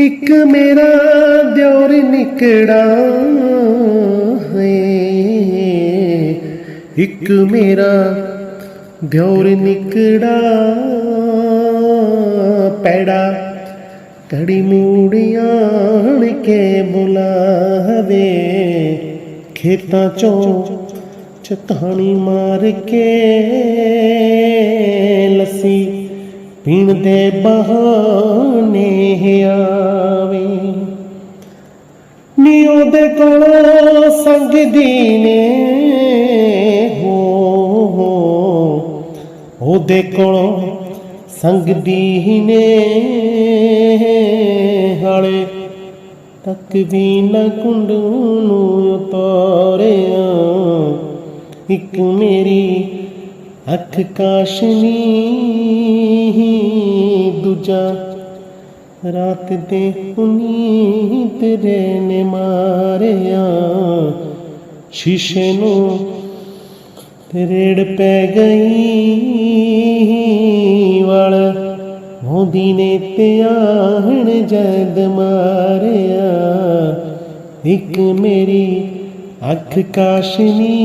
ਇੱਕ ਮੇਰਾ ਦਿਉਰ ਨਿਕੜਾ ਹੈ। ਇੱਕ ਮੇਰਾ ਦਿਉਰ ਨਿਕੜਾ ਪੈੜਾ ਕੜੀ ਮੂੜੀਆਂ ਕੇ ਬੁਲਾਵੇ। ਖੇਤਾਂ ਚੋਂ ਚਤਾਣੀ ਮਾਰ ਕੇ ਪੀਣ ਦੇ ਬਹਾਨੇ ਆਵੇ। ਨੀ ਉਹਦੇ ਕੋਲ ਸੰਗਦੀ ਨੇ ਹੋ ਹੋ। ਉਹਦੇ ਕੋਲ ਸੰਗਦੀ ਨੇ ਹਾਲੇ ਤੱਕ ਵੀ ਨਾ ਕੁੰਡ ਨੂੰ ਉਤਾਰਿਆ। ਇੱਕ ਮੇਰੀ ਅੱਖ ਕਾਸ਼ਨੀ ਦੂਜਾ। ਰਾਤ ਦੇ ਉਨੀ ਤੇਰੇ ਨੇ ਮਾਰਿਆ ਸ਼ੀਸ਼ੇ ਨੂੰ ਤੇ ਪੈ ਗਈ ਵਲ। ਮੋਦੀ ਨੇ ਤੇ ਜਦ ਮਾਰਿਆ। ਇੱਕ ਮੇਰੀ ਅੱਖ ਕਾਸ਼ਨੀ